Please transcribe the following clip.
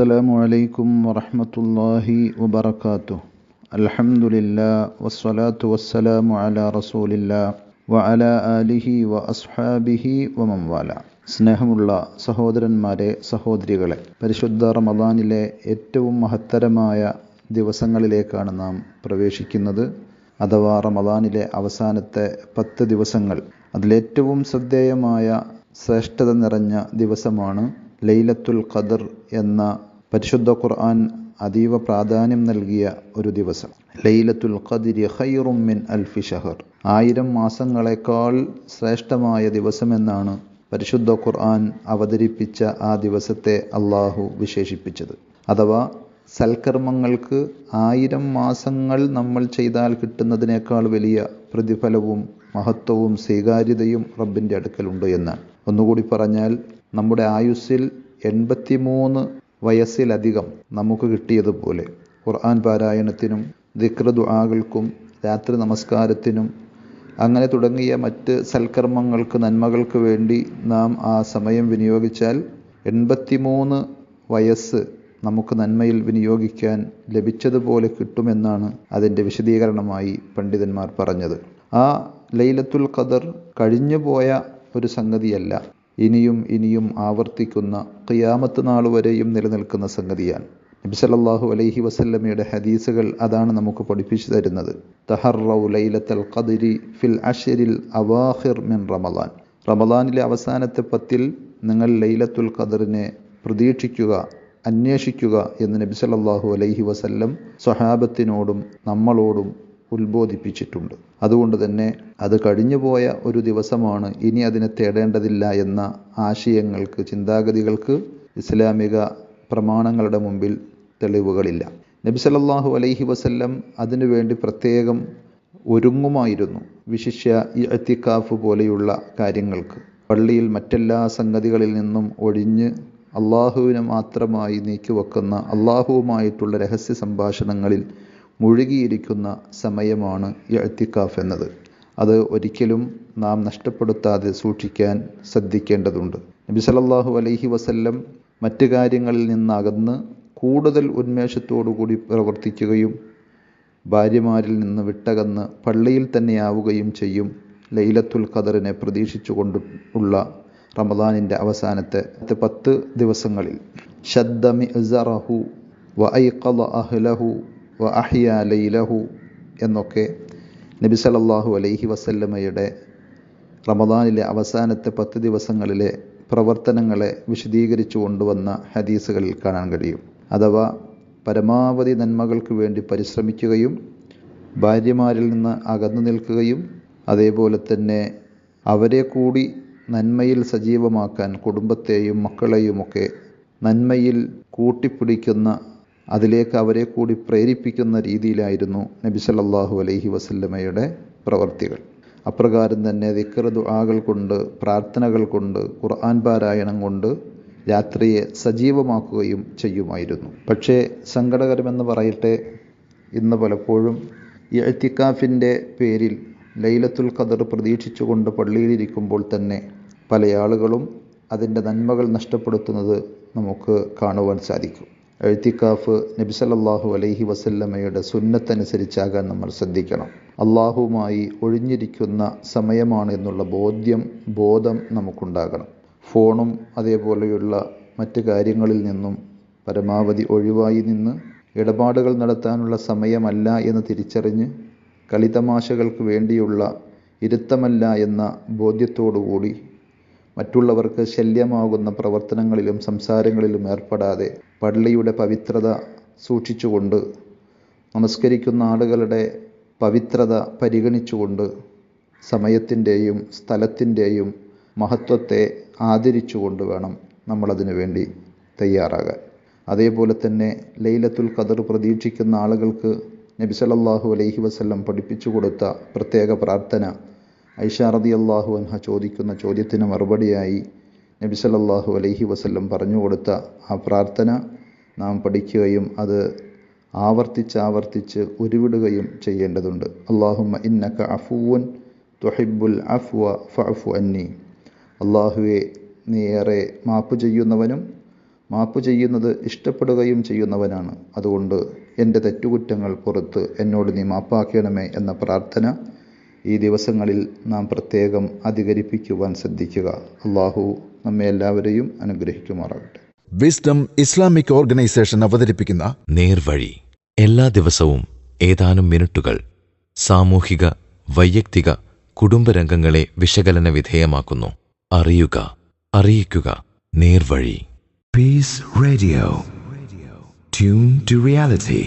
السلام عليكم ورحمة الله وبركاته الحمد لله والصلاة والسلام على رسول الله وعلى آله وأصحابه ومن والاه സ്നേഹമുള്ള സഹോദരന്മാരെ സഹോദരികളെ പരിശുദ്ധ റമദാനിലെ ഏറ്റവും മഹത്തരമായ ദിവസങ്ങളിലേക്കാണ് നാം പ്രവേശിക്കുന്നത് അഥവാ റമദാനിലെ അവസാനത്തെ പത്ത് ദിവസങ്ങൾ അതിലേറ്റവും ശ്രദ്ധേയമായ ശ്രേഷ്ഠത നിറഞ്ഞ ദിവസമാണ് ലൈലത്തുൽ ഖദർ എന്ന പരിശുദ്ധ ഖുർആൻ അതീവ പ്രാധാന്യം നൽകിയ ഒരു ദിവസം. ലൈലത്തുൽ ഖദിരി ഖൈറും മിൻ അൽഫി ഷഹർ. ആയിരം മാസങ്ങളെക്കാൾ ശ്രേഷ്ഠമായ ദിവസമെന്നാണ് പരിശുദ്ധ ഖുർആൻ അവതരിപ്പിച്ച ആ ദിവസത്തെ അള്ളാഹു വിശേഷിപ്പിച്ചത്. അഥവാ സൽക്കർമ്മങ്ങൾക്ക് ആയിരം മാസങ്ങൾ നമ്മൾ ചെയ്താൽ കിട്ടുന്നതിനേക്കാൾ വലിയ പ്രതിഫലവും മഹത്വവും സ്വീകാര്യതയും റബ്ബിന്റെ അടുക്കലുണ്ട് എന്നാണ്. ഒന്നുകൂടി പറഞ്ഞാൽ നമ്മുടെ ആയുസ്സിൽ എൺപത്തിമൂന്ന് വയസ്സിലധികം നമുക്ക് കിട്ടിയതുപോലെ ഖുർആൻ പാരായണത്തിനും ദിക്രദുആകൾക്കും രാത്രി നമസ്കാരത്തിനും അങ്ങനെ തുടങ്ങിയ മറ്റ് സൽക്കർമ്മങ്ങൾക്ക് നന്മകൾക്ക് വേണ്ടി നാം ആ സമയം വിനിയോഗിച്ചാൽ എൺപത്തിമൂന്ന് വയസ്സ് നമുക്ക് നന്മയിൽ വിനിയോഗിക്കാൻ ലഭിച്ചതുപോലെ കിട്ടുമെന്നാണ് അതിന്റെ വിശദീകരണമായി പണ്ഡിതന്മാർ പറഞ്ഞത്. ആ ലൈലത്തുൽ ഖദർ കഴിഞ്ഞുപോയ ഒരു സംഗതിയല്ല. ഇനിയും ഇനിയും ആവർത്തിക്കുന്ന ഖിയാമത്ത് നാൾ വരെയും നിലനിൽക്കുന്ന സംഗതിയാണ്. നബി സല്ലല്ലാഹു അലൈഹി വസല്ലമയുടെ ഹദീസുകൾ അതാണ് നമുക്ക് പഠിപ്പിച്ചു തരുന്നത്. ഫിൽ അഷരിൽ അവാഹിർ മിൻ റമദാൻ. റമദാനിലെ അവസാനത്തെ പത്തിൽ നിങ്ങൾ ലൈലത്തുൽ ഖദറിനെ പ്രതീക്ഷിക്കുക അന്വേഷിക്കുക എന്ന് നബി സല്ലല്ലാഹു അലൈഹി വസല്ലം സ്വഹാബത്തിനോടും നമ്മളോടും ഉത്ബോധിപ്പിച്ചിട്ടുണ്ട്. അതുകൊണ്ട് തന്നെ അത് കഴിഞ്ഞുപോയ ഒരു ദിവസമാണ് ഇനി അതിനെ തേടേണ്ടതില്ല എന്ന ആശയങ്ങൾക്ക് ചിന്താഗതികൾക്ക് ഇസ്ലാമിക പ്രമാണങ്ങളുടെ മുമ്പിൽ തെളിവുകളില്ല. നബി സല്ലല്ലാഹു അലൈഹി വസല്ലം അതിനുവേണ്ടി പ്രത്യേകം ഒരുങ്ങുമായിരുന്നു വിശിഷ്യ ഇഅത്തിക്കാഫ് പോലെയുള്ള കാര്യങ്ങൾക്ക്. പള്ളിയിൽ മറ്റെല്ലാ സംഗതികളിൽ നിന്നും ഒഴിഞ്ഞ് അള്ളാഹുവിനെ മാത്രമായി നീക്കിവെക്കുന്ന അള്ളാഹുവുമായിട്ടുള്ള രഹസ്യ സംഭാഷണങ്ങളിൽ മുഴുകിയിരിക്കുന്ന സമയമാണ് എഴുത്തിക്കാഫ് എന്നത്. അത് ഒരിക്കലും നാം നഷ്ടപ്പെടുത്താതെ സൂക്ഷിക്കാൻ ശ്രദ്ധിക്കേണ്ടതുണ്ട്. നബി സല്ലല്ലാഹു അലൈഹി വസല്ലം മറ്റു കാര്യങ്ങളിൽ നിന്നകന്ന് കൂടുതൽ ഉന്മേഷത്തോടുകൂടി പ്രവർത്തിക്കുകയും ഭാര്യമാരിൽ നിന്ന് വിട്ടകന്ന് പള്ളിയിൽ തന്നെയാവുകയും ചെയ്യും ലൈലത്തുൽ ഖദറിനെ പ്രതീക്ഷിച്ചുകൊണ്ട് ഉള്ള റമദാനിന്റെ അവസാനത്തെ പത്ത് ദിവസങ്ങളിൽ. ഷദ്ദമി ഇസറഹു വ അഹ്ലഹു വ അഹിയ ലൈലഹു എന്നൊക്കെ നബി സലല്ലാഹു അലൈഹി വസല്ലമ്മയുടെ റമദാനിലെ അവസാനത്തെ പത്ത് ദിവസങ്ങളിലെ പ്രവർത്തനങ്ങളെ വിശദീകരിച്ചു കൊണ്ടുവന്ന ഹദീസുകളിൽ കാണാൻ കഴിയും. അഥവാ പരമാവധി നന്മകൾക്ക് വേണ്ടി പരിശ്രമിക്കുകയും ഭാര്യമാരിൽ നിന്ന് അകന്നു നിൽക്കുകയും അതേപോലെ തന്നെ അവരെ കൂടി നന്മയിൽ സജീവമാക്കാൻ കുടുംബത്തെയും മക്കളെയുമൊക്കെ നന്മയിൽ കൂട്ടിപ്പിടിക്കുന്ന അതിലേക്ക് അവരെ കൂടി പ്രേരിപ്പിക്കുന്ന രീതിയിലായിരുന്നു നബി സല്ലാഹു അലൈഹി വസല്ലമയുടെ പ്രവർത്തികൾ. അപ്രകാരം തന്നെ ദിക്ർ ദുആകൾ കൊണ്ട് പ്രാർത്ഥനകൾ കൊണ്ട് ഖുർആൻ പാരായണം കൊണ്ട് രാത്രിയെ സജീവമാക്കുകയും ചെയ്യുമായിരുന്നു. പക്ഷേ സങ്കടകരമെന്ന് പറയട്ടെ ഇന്ന് പലപ്പോഴും ഈ എത്തിക്കാഫിന്റെ പേരിൽ ലൈലത്തുൽ ഖദർ പ്രതീക്ഷിച്ചുകൊണ്ട് പള്ളിയിലിരിക്കുമ്പോൾ തന്നെ പല ആളുകളും അതിന്റെ നന്മകൾ നഷ്ടപ്പെടുത്തുന്നത് നമുക്ക് കാണുവാൻ സാധിക്കും. എഴുത്തിക്കാഫ് നബി സല്ലല്ലാഹു അലൈഹി വസല്ലമ്മയുടെ സുന്നത്തനുസരിച്ചാകാൻ നമ്മൾ ശ്രദ്ധിക്കണം. അള്ളാഹുമായി ഒഴിഞ്ഞിരിക്കുന്ന സമയമാണ് എന്നുള്ള ബോധ്യം ബോധം നമുക്കുണ്ടാകണം. ഫോണും അതേപോലെയുള്ള മറ്റ് കാര്യങ്ങളിൽ നിന്നും പരമാവധി ഒഴിവായി നിന്ന് ഇടപാടുകൾ നടത്താനുള്ള സമയമല്ല എന്ന് തിരിച്ചറിഞ്ഞ് കളിതമാശകൾക്ക് വേണ്ടിയുള്ള ഇരുത്തമല്ല എന്ന ബോധ്യത്തോടുകൂടി മറ്റുള്ളവർക്ക് ശല്യമാകുന്ന പ്രവർത്തനങ്ങളിലും സംസാരങ്ങളിലും ഏർപ്പെടാതെ പള്ളിയുടെ പവിത്രത സൂക്ഷിച്ചുകൊണ്ട് നമസ്കരിക്കുന്ന ആളുകളുടെ പവിത്രത പരിഗണിച്ചുകൊണ്ട് സമയത്തിന്റെയും സ്ഥലത്തിന്റെയും മഹത്വത്തെ ആദരിച്ചുകൊണ്ട് വേണം നമ്മളതിനു വേണ്ടി തയ്യാറാകാൻ. അതേപോലെ തന്നെ ലൈലത്തുൽ ഖദർ പ്രതീക്ഷിക്കുന്ന ആളുകൾക്ക് നബി സല്ലല്ലാഹു അലൈഹി വസല്ലം പഠിപ്പിച്ചു കൊടുത്ത പ്രത്യേക പ്രാർത്ഥന ഐഷ അള്ളാഹു അൻഹ ചോദിക്കുന്ന ചോദ്യത്തിന് മറുപടിയായി നബി സല്ലല്ലാഹു അലൈഹി വസല്ലം പറഞ്ഞു കൊടുത്ത ആ പ്രാർത്ഥന നാം പഠിക്കുകയും അത് ആവർത്തിച്ച് ആവർത്തിച്ച് ഉരുവിടുകയും ചെയ്യേണ്ടതുണ്ട്. അള്ളാഹുമ്മ ഇന്നക്ക അഫുവൻ തുഹിബുൽ അഫ്വ ഫഅഫു അന്നി. അള്ളാഹുവെ നീ ഏറെ മാപ്പ് ചെയ്യുന്നവനും മാപ്പ് ചെയ്യുന്നത് ഇഷ്ടപ്പെടുകയും ചെയ്യുന്നവനാണ്. അതുകൊണ്ട് എന്റെ തെറ്റുകുറ്റങ്ങൾ പുറത്ത് എന്നോട് നീ മാപ്പാക്കണമേ എന്ന പ്രാർത്ഥന ഈ ദിവസങ്ങളിൽ നാം പ്രത്യേകം അധികരിപ്പിക്കുവാൻ ശ്രദ്ധിക്കുക. അള്ളാഹു നമ്മെ എല്ലാവരെയും അനുഗ്രഹിക്കുമാറാകട്ടെ. വിസ്ഡം ഇസ്ലാമിക് ഓർഗനൈസേഷൻ അവതരിപ്പിക്കുന്ന നേർവഴി. എല്ലാ ദിവസവും ഏതാനും മിനിറ്റുകൾ സാമൂഹിക വൈയക്തിക കുടുംബരംഗങ്ങളെ വിശകലന വിധേയമാക്കുന്നു. അറിയുക അറിയിക്കുക. നേർവഴി. Peace radio tune to reality.